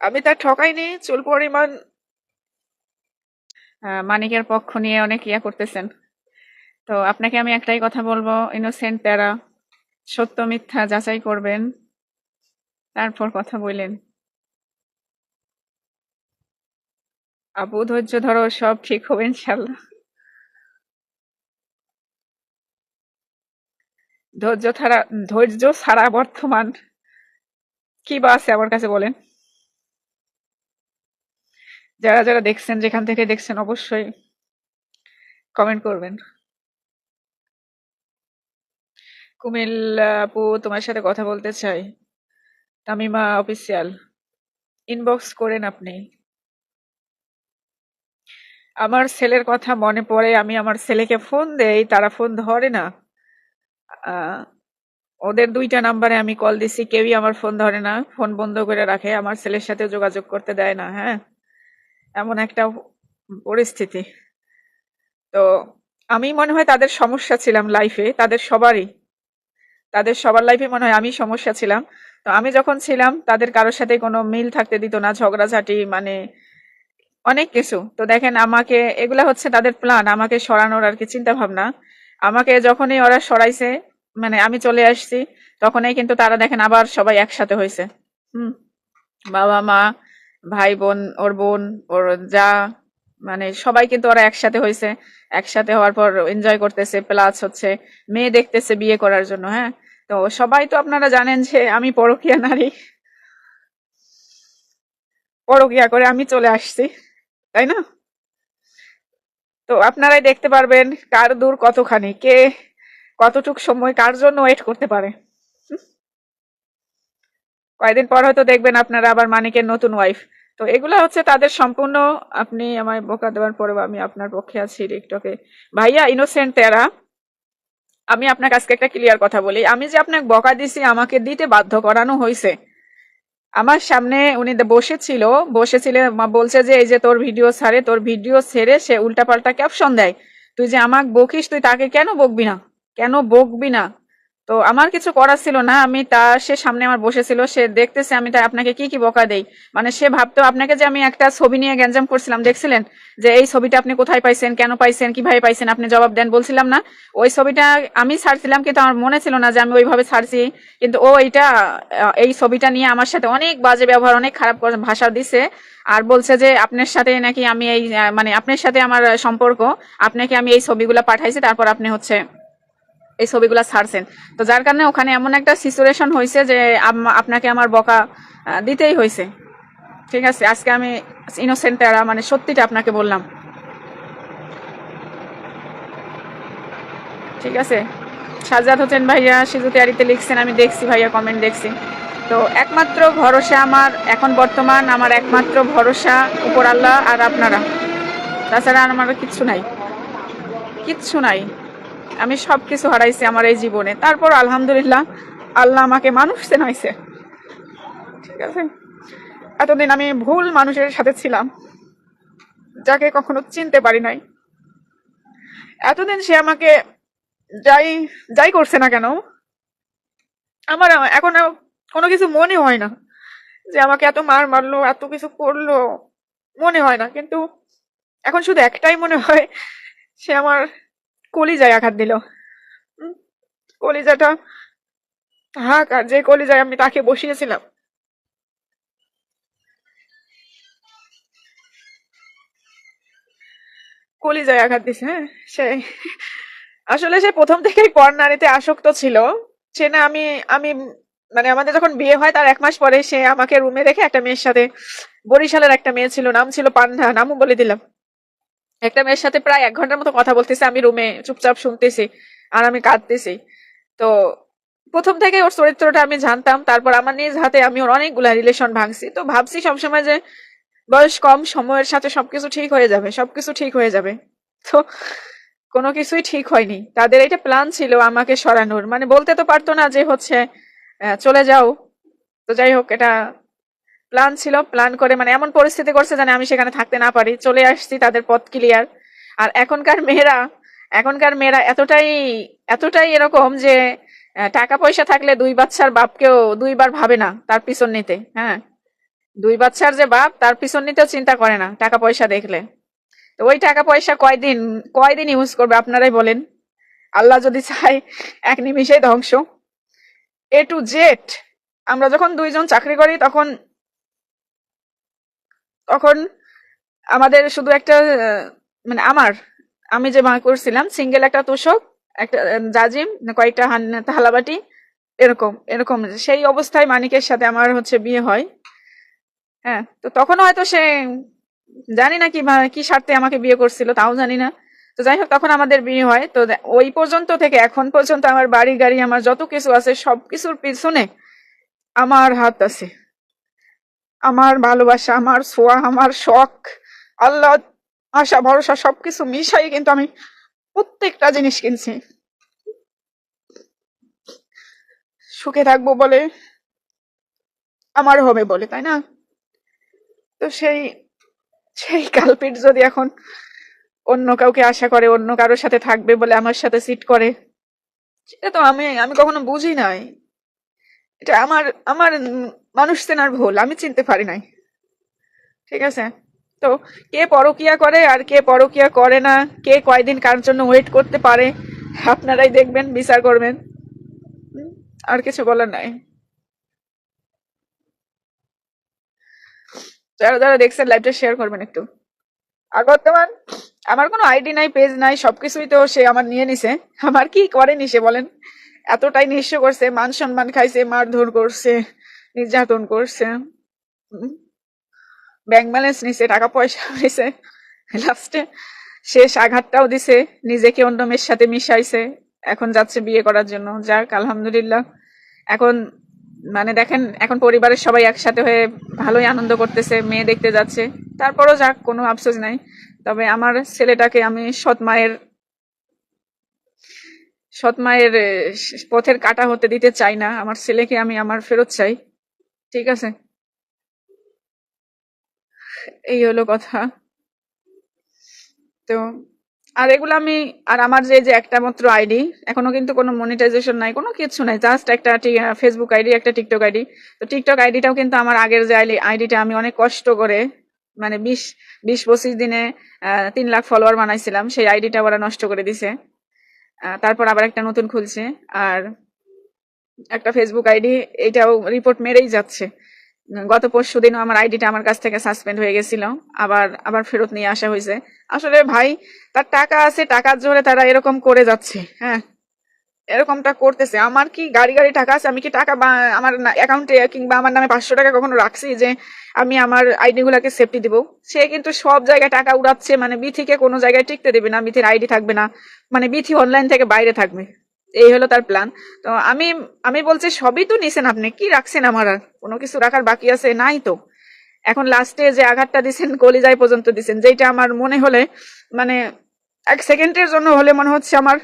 আমি তার ঠকাইনি, চুল পরিমাণ। মানিকের পক্ষ নিয়ে অনেক ইয়া করতেছেন। তো আপনাকে আমি একটাই কথা বলব ইনোসেন্ট প্যারা, সত্য মিথ্যা যাচাই করবেন, তারপর কথা বললেন। আপু ধৈর্য ধরো, সব ঠিক হবে ইনশাল্লাহ ধৈর্য ছাড়া ধৈর্য ছাড়া বর্তমান, কি বা আছে আমার কাছে বলেন। যারা যারা দেখছেন, যেখান থেকে দেখছেন, অবশ্যই কমেন্ট করবেন। কুমিল আপু তোমার সাথে কথা বলতে চাই। তামিমা অফিসিয়াল ইনবক্স করেন আপনি। আমার ছেলের কথা মনে পড়ে, আমি আমার ছেলেকে ফোন দেই, তারা ফোন ধরে না। ওদের দুইটা নাম্বারে আমি কল দিছি, কেউই আমার ফোন ধরে না ফোন বন্ধ করে রাখে, আমার ছেলের সাথে যোগাযোগ করতে দেয় না হ্যাঁ? এমন একটা পরিস্থিতি। তো আমি মনে হয় তাদের সমস্যা ছিলাম লাইফে তাদের সবারই। তাদের সবার লাইফে মনে হয় আমি সমস্যা ছিলাম। তো আমি যখন ছিলাম, তাদের কারোর সাথে কোনো মিল থাকতে দিত না, ঝগড়াঝাটি মানে অনেক কিছু। তো দেখেন, আমাকে এগুলা হচ্ছে তাদের প্ল্যান আমাকে সরানোর আর কি চিন্তা ভাবনা আমাকে যখনই ওরা সরাইছে মানে আমি চলে আসছি, তখনই কিন্তু তারা দেখেন আবার সবাই একসাথে হয়েছে হুম বাবা মা ভাই বোন ওর বোন, ওর যা মানে সবাই কিন্তু ওরা একসাথে হয়েছে একসাথে হওয়ার পর এনজয় করতেছে প্লাস হচ্ছে মেয়ে দেখতেছে বিয়ে করার জন্য হ্যাঁ? তো সবাই তো আপনারা জানেন যে আমি পরকীয়া নারী। পরকীয়া করে আমি চলে আসছি, তাই না? তো আপনারাই দেখতে পারবেন কার দূর কতখানি, কে কতটুক সময় কার জন্য ওয়েট করতে পারে? কয়েকদিন পর হয়তো দেখবেন আপনারা আবার মানিকের নতুন ওয়াইফ তো এগুলো হচ্ছে তাদের সম্পূর্ণ, আপনি আমায় বোকা দেওয়ার পরে আমি আপনার পক্ষে আছি টিকটকে। ভাইয়া ইনোসেন্ট তেরা আমি আপনাকে আজকে একটা ক্লিয়ার কথা বলি। আমি যে আপনাকে বকা দিছি, আমাকে দিতে বাধ্য করানো হয়েছে আমার সামনে উনি বসেছিল বসেছিল, মা- বলছে যে এই যে তোর ভিডিও ছাড়ে, তোর ভিডিও ছেড়ে সে উল্টাপাল্টা ক্যাপশন দেয়। তুই যে আমাকে বকিস, তুই তাকে কেন বকবি না? কেন বকবি না? তো আমার কিছু করার ছিল না, আমি তা সে সামনে আমার বসেছিল, সে দেখতেছে আমি তাই আপনাকে কি কি বকা দেই। মানে সে ভাবতো আপনাকে যে আমি একটা ছবি নিয়ে গ্যাঞ্জাম করছিলাম, দেখছিলেন? যে এই ছবিটা আপনি কোথায় পাইছেন, কেন পাইছেন, কীভাবে পাইছেন, আপনি জবাব দেন, বলছিলাম না। ওই ছবিটা আমি ছাড়ছিলাম, কিন্তু আমার মনে ছিল না যে আমি ওইভাবে ছাড়ছি। কিন্তু ও এইটা এই ছবিটা নিয়ে আমার সাথে অনেক বাজে ব্যবহার, অনেক খারাপ ভাষা দিছে। আর বলছে যে আপনার সাথে নাকি আমি এই মানে আপনার সাথে আমার সম্পর্ক, আপনাকে আমি এই ছবিগুলো পাঠাইছি, তারপর আপনি হচ্ছে এই ছবিগুলো ছাড়ছেন। তো যার কারণে ওখানে এমন একটা সিচুয়েশন হয়েছে যে আপনাকে আমার বকা দিতেই হয়েছে ঠিক আছে, আজকে আমি ইনোসেন্ট তারা মানে সত্যিটা আপনাকে বললাম। ঠিক আছে? সাজাদ হোসেন ভাইয়া, সিজু তেয়ারিতে লিখছেন, আমি দেখছি ভাইয়া কমেন্ট দেখছি। তো একমাত্র ভরসা আমার, এখন বর্তমান আমার একমাত্র ভরসা উপর আল্লাহ আর আপনারা। তাছাড়া আর আমার কিচ্ছু নাই। কিচ্ছু নাই। আমি সব কিছু হারাইছি আমার এই জীবনে। তারপর আলহামদুলিল্লাহ আল্লাহ আমাকে মানুষ চেনাইছে ঠিক আছে? এতদিন আমি ভুল মানুষের সাথে ছিলাম, যাকে কখনো চিনতে পারি নাই। এতদিন সে আমাকে যাই যাই করছে না কেন, আমার এখন কোনো কিছু মনে হয় না। যে আমাকে এত মার মারলো, এত কিছু করল, মনে হয় না। কিন্তু এখন শুধু একটাই মনে হয়, সে আমার কলিজায় আঘাত দিল। কলিজাটা হাক আর যে কলিজায় আমি তাকে বসিয়েছিলাম। কলিজায় আঘাত দিছে হ্যাঁ সে আসলে সে প্রথম থেকেই পর নারীতে আসক্ত ছিল। সে না, আমি আমি মানে আমাদের যখন বিয়ে হয়, তার এক মাস পরে সে আমাকে রুমে রেখে একটা মেয়ের সাথে বরিশালের একটা মেয়ে ছিল, নাম ছিল পান্না নামও বলে দিলাম। একটা মেয়ের সাথে প্রায় এক ঘণ্টার মতো কথা বলতেছে, আমি রুমে চুপচাপ শুনতেছি আর আমি কাঁদতেছি। তো প্রথম থেকে ওর চরিত্রটা আমি জানতাম, তারপর আমার নিজ হাতে আমি ওর অনেকগুলা রিলেশন ভাঙছি। তো ভাবছি সবসময় যে বয়স কম, সময়ের সাথে সবকিছু ঠিক হয়ে যাবে, সবকিছু ঠিক হয়ে যাবে। তো কোনো কিছুই ঠিক হয়নি। তাদের এটা প্ল্যান ছিল আমাকে সরানোর। মানে বলতে তো পারতো না যে হচ্ছে চলে যাও। তো যাই হোক, এটা প্ল্যান ছিল, প্ল্যান করে মানে এমন পরিস্থিতি করছে যেন আমি সেখানে থাকতে না পারি। চলে আসছি তাদের পথ ক্লিয়ার আর এখনকার মেয়েরা এখনকার মেয়েরা এতটাই এতটাই এরকম যে টাকা পয়সা থাকলে দুই বাচ্চার বাপকেও দুইবার ভাবে না তার পিছন নিতে হ্যাঁ? দুই বাচ্চার যে বাপ, তার পিছন নিতেও চিন্তা করে না টাকা পয়সা দেখলে। তো ওই টাকা পয়সা কয়দিন কয়দিন ইউজ করবে আপনারাই বলেন। আল্লাহ যদি চায়, এক নিমিষেই ধ্বংস। এ টু জেড আমরা যখন দুইজন চাকরি করি তখন তখন আমাদের শুধু একটা মানে আমার, আমি যে মা করছিলাম সিঙ্গেল একটা তোষক, একটা জাজিম, কয়েকটা হান, থালাবাটি, এরকম এরকম, সেই অবস্থায় মানিকের সাথে আমার হচ্ছে বিয়ে হয়। হ্যাঁ তো তখন হয়তো সে, জানি না কি কি স্বার্থে আমাকে বিয়ে করছিল, তাও জানি না। তো যাই হোক, তখন আমাদের বিয়ে হয়, তো ওই পর্যন্ত থেকে এখন পর্যন্ত আমার বাড়ি, গাড়ি, আমার যত কিছু আছে সব কিছুর পিছনে আমার হাত আছে। আমার ভালোবাসা, আমার ছোঁয়া, আমার শখ, আল্লাহ, আশা, ভরসা সবকিছু মিশাই কিন্তু আমি প্রত্যেকটা জিনিস কিনছি। সুখে থাকব বলে আমার হবে বলে, তাই না? তো সেই সেই কালপিট যদি এখন অন্য কাউকে আশা করে, অন্য কারোর সাথে থাকবে বলে আমার সাথে সিট করে, সেটা তো আমি আমি কখনো বুঝি নাই। এটা আমার আমার মানুষ চেনার ভুল, আমি চিনতে পারি নাই। ঠিক আছে? তো কে পরকিয়া করে আর কে পরকিয়া করে না? কে কয়দিন কার জন্য ওয়েট করতে পারে? আপনারাই দেখবেন, বিচার করবেন। আর কিছু বলার নাই। যারা যারা দেখছেন লাইভটা শেয়ার করবেন একটু। আর বর্তমান আমার কোনো আইডি নাই পেজ নাই, সবকিছুই তো সে আমার নিয়ে নিছে। আমার কি করেনি সে বলেন? এতটাই নিঃস্ব করছে, মান সম্মান খাইছে, মারধর করছে, নির্যাতন করছে। ব্যাংক ব্যালেন্স নিছে, টাকা পয়সা নিছে। লাস্টে শেষ আঘাতটাও দিছে, নিজেকে অন্য মেয়ের সাথে মিশাইছে। এখন যাচ্ছে বিয়ে করার জন্য। যাক, আলহামদুলিল্লাহ। এখন মানে দেখেন, এখন পরিবারের সবাই একসাথে হয়ে ভালোই আনন্দ করতেছে, মেয়ে দেখতে যাচ্ছে। তারপরও যাক, কোনো আফসোস নাই। তবে আমার ছেলেটাকে আমি সৎ মায়ের সৎ মায়ের পথের কাটা হতে দিতে চাই না। আমার ছেলেকে আমি আমার ফেরত চাই। ঠিক আছে? এই হলো কথা। তো, আর এগুলো আমি, আর আমার যে যে একটা মাত্র আইডি, এখনও কিন্তু কোনো মনিটাইজেশন নাই, কোনো কিছু নাই। জাস্ট একটা ফেসবুক আইডি, একটা টিকটক আইডি। তো টিকটক আইডিটাও কিন্তু আমার আগের যে আইডিটা আমি অনেক কষ্ট করে মানে বিশ বিশ পঁচিশ দিনে তিন লাখ ফলোয়ার বানাইছিলাম। সেই আইডিটা ওরা নষ্ট করে দিছে। তারপর আবার একটা নতুন খুলছে, আর একটা ফেসবুক আইডি এটাও রিপোর্ট মেরেই যাচ্ছে। গত পরশু দিনও আমার আইডিটা আমার কাছ থেকে সাসপেন্ড হয়ে গেছিল, আবার আবার ফেরত নিয়ে আসা হয়েছে। আসলে ভাই, তার টাকা আছে, টাকার জোরে তারা এরকম করে যাচ্ছে হ্যাঁ। এরকমটা করতেছে। আমার কি গাড়ি গাড়ি টাকা আছে? আমি কি টাকা বা- আমার অ্যাকাউন্টে কিংবা আমার নামে পাঁচশো টাকা কখনো রাখছি যে আমি আমার আইডি গুলাকে সেফটি দিব? সে কিন্তু সব জায়গায় টাকা উড়াচ্ছে। মানে বিথিকে কোনো জায়গায় টিকতে দেবে না। বিথির আইডি থাকবে না। মানে বিথি অনলাইন থেকে বাইরে থাকবে। এই হলো তার প্ল্যান তো আমি আমি বলছি, সবই তো নিছেন আপনি। কি রাখছেন আমার আর? কোনো কিছু রাখার বাকি আছে? নাই তো। এখন লাস্টে যে আঘাতটা দিছেন, কলিজায় পর্যন্ত দিছেন যেটা আমার মনে হলে মানে এক সেকেন্ডের জন্য হলে মনে হচ্ছে আমার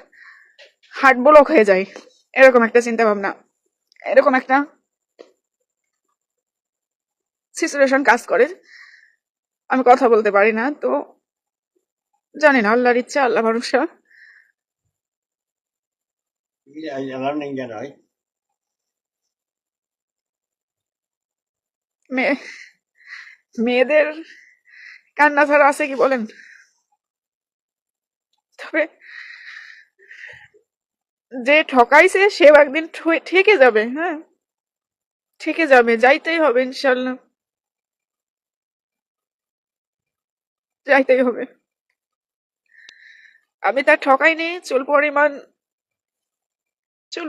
হার্ট ব্লক হয়ে যায়। এরকম একটা চিন্তা ভাবনা এরকম একটা সিচুয়েশন কাজ করে। আমি কথা বলতে পারি না তো জানি না আল্লাহর ইচ্ছা আল্লাহ ভরসা। মেয়েদের কান্না ছাড়া আছে কি বলেন? তবে যে ঠকাইছে সেও একদিন ঠেকে যাবে হ্যাঁ? ঠেকে যাবে যাইতেই হবে ইনশাল্লাহ। যাইতেই হবে। আমি তার ঠকাইনি চুল পরিমাণ চুল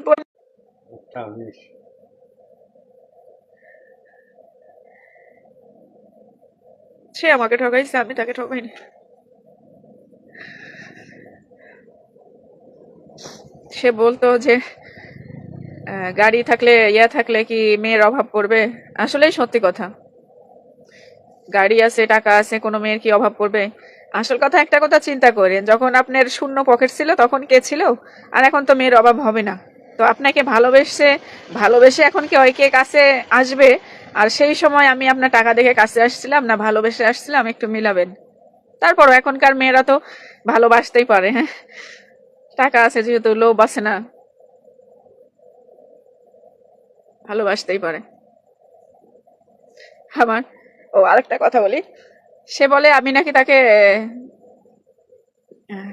সে আমাকে ঠকাইছে আমি তাকে ঠকাইনি। সে বলতো যে গাড়ি থাকলে, ইয়া থাকলে কি মেয়ের অভাব পড়বে? আসলেই সত্যি কথা। গাড়ি আছে, টাকা আছে, কোনো মেয়ের কি অভাব পড়বে? আসল কথা একটা কথা চিন্তা করেন, যখন আপনার শূন্য পকেট ছিল, তখন কে ছিল? আর এখন তো মেয়ের অভাব হবে না। তো আপনাকে ভালোবেসে ভালোবেসে এখন কি ওই কে কাছে আসবে? আর সেই সময় আমি আপনার টাকা দেখে কাছে আসছিলাম, না ভালোবেসে আসছিলাম, একটু মিলাবেন। তারপর এখনকার মেয়েরা তো ভালোবাসতেই পারে হ্যাঁ? টাকা আছে যেহেতু, লোভ আছে না। ভালোবাসতেই পারে। আমার, ও আরেকটা কথা বলি। সে বলে, আমি নাকি তাকে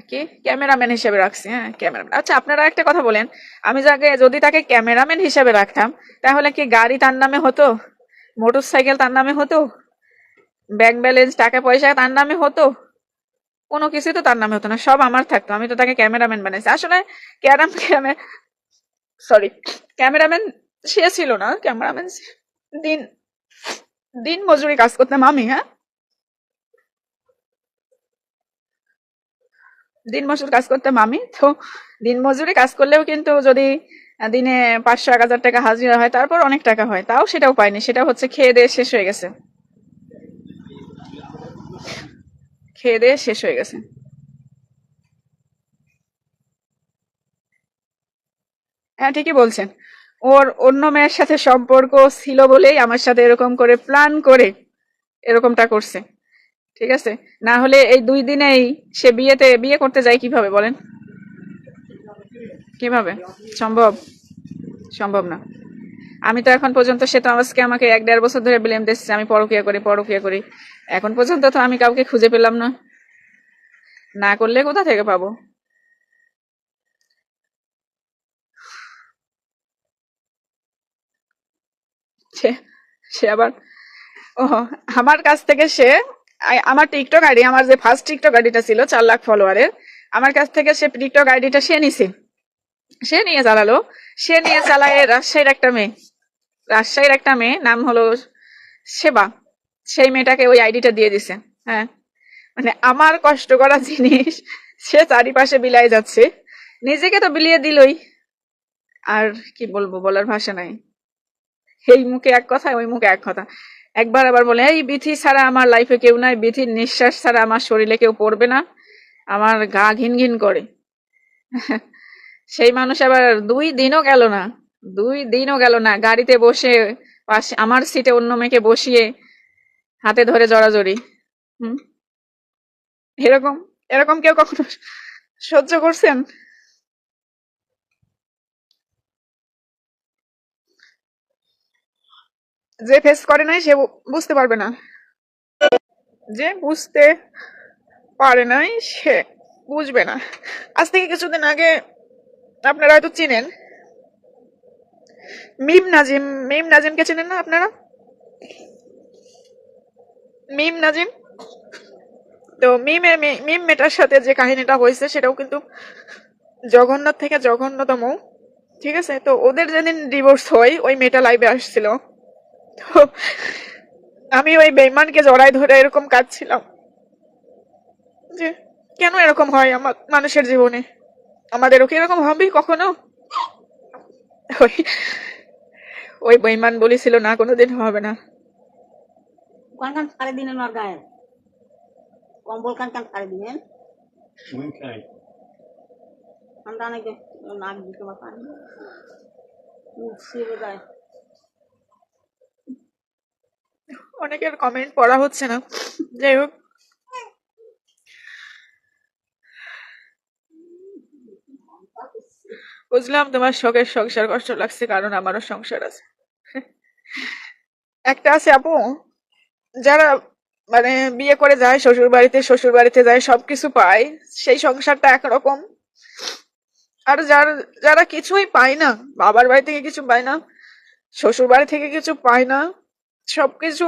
কি? ক্যামেরাম্যান হিসেবে রাখছি হ্যাঁ ক্যামেরাম্যান। আচ্ছা আপনারা একটা কথা বলেন। আমি যাকে যদি তাকে ক্যামেরাম্যান হিসেবে রাখতাম, তাহলে কি গাড়ি তার নামে হতো? মোটর সাইকেল তার নামে হতো? ব্যাংক ব্যালেন্স, টাকা পয়সা তার নামে হতো? কোনো কিছুই তো তার নামে হতো না, সব আমার থাকতো, আমি তো তাকে ক্যামেরাম্যান বানাইছি। আসলে ক্যারাম ক্যামে সরি ক্যামেরাম্যান সে ছিল না, ক্যামেরাম্যান দিন দিন মজুরি কাজ করতাম আমি হ্যাঁ? দিন মজুর কাজ করতাম আমি, তো দিন মজুরি কাজ করলেও কিন্তু যদি দিনে পাঁচশো, এক হাজার টাকা হাজিরা হয়, তারপর অনেক টাকা হয়, তাও সেটাও পাইনি, সেটা হচ্ছে খেয়ে দিয়ে শেষ হয়ে গেছে। খেয়ে দিয়ে শেষ হয়ে গেছে। হ্যাঁ ঠিকই বলছেন। ওর অন্য মেয়ের সাথে সম্পর্ক ছিল বলেই আমার সাথে এরকম করে প্ল্যান করে এরকমটা করছে। ঠিক আছে? না হলে এই দুই দিনেই সে বিয়েতে বিয়ে করতে যায় কীভাবে বলেন? কীভাবে? সম্ভব? সম্ভব না। আমি তো এখন পর্যন্ত সে তো আমাকে আমাকে এক দেড় বছর ধরে ব্লেম দিচ্ছে, আমি পরকিয়া করি পরকিয়া করি। এখন পর্যন্ত তো আমি কাউকে খুঁজে পেলাম না। না করলে কোথা থেকে পাবো? সে আবার ও আমার কাছ থেকে সে আমার টিকটক আইডি আমার যে ফার্স্ট টিকটক আইডিটা ছিল, চার লাখ ফলোয়ারের আমার কাছ থেকে সে টিকটক আইডিটা সে নিছে। সে নিয়ে চালালো, সে নিয়ে চালায় রাজশাহীর একটা মেয়ে। রাজশাহীর একটা মেয়ে, নাম হলো সেবা সেই মেয়েটাকে ওই আইডিটা দিয়ে দিছে হ্যাঁ। মানে আমার কষ্ট করা জিনিস, সে চারিপাশে বিলাই যাচ্ছে। নিজেকে তো বিলিয়ে দিলই। আর কি বলব, বলার ভাষা নাই। এই মুখে এক কথা, ওই মুখে এক কথা। একবার আবার বলে, এই বিথি ছাড়া আমার লাইফে কেউ নাই। বিথির নিঃশ্বাস ছাড়া আমার শরীরে কেউ পড়বে না। আমার গা ঘিন ঘিন করে। সেই মানুষ আবার দুই দিনও গেল না। দুই দিনও গেল না, গাড়িতে বসে পাশে আমার সিটে অন্য মেয়েকে বসিয়ে হাতে ধরে জড়াজড়ি। হুম? এরকম এরকম কেউ কখনো সহ্য করছেন? যে ফেস করে নাই, সে বুঝতে পারবে না। যে বুঝতে পারে নাই, সে বুঝবে না। আজ থেকে কিছুদিন আগে আপনারা হয়তো চিনেন মিম নাজিম, মিম নাজিমকে চেনেন না আপনারা? মিম নাজিম? তো মিমে মিম মেটার সাথে যে কাহিনীটা হয়েছে সেটাও কিন্তু জঘন্য থেকে জঘন্যতম ঠিক আছে? তো ওদের যেদিন ডিভোর্স হয়, ওই মেয়েটা লাইভে আসছিল। তো আমি ওই বেইমানকে জড়াই ধরে এরকম কাঁদছিলাম যে কেন এরকম হয় আমার মানুষের জীবনে? আমাদেরও কি এরকম হবে কখনো? ওই ওই বেইমান বলেছিল না কোনোদিন হবে না। কান কান সাড়ে দিনের নর গায়ে কম্বল কান কান দিনের Munkaj. ঠান্ডা নাকি নাক দিতে বা পানি যায় অনেকের কমেন্ট পড়া হচ্ছে না। যাই হোক বুঝলাম তোমার শখের সংসার কষ্ট লাগছে, কারণ আমারও সংসার আছে। একটা আছে আপু, যারা মানে বিয়ে করে যায় শ্বশুর বাড়িতে শ্বশুর বাড়িতে যায়, সবকিছু পায়, সেই সংসারটা একরকম। আর যার, যারা কিছুই পায় না, বাবার বাড়ি থেকে কিছু পায় না শ্বশুর বাড়ি থেকে কিছু পায় না, সবকিছু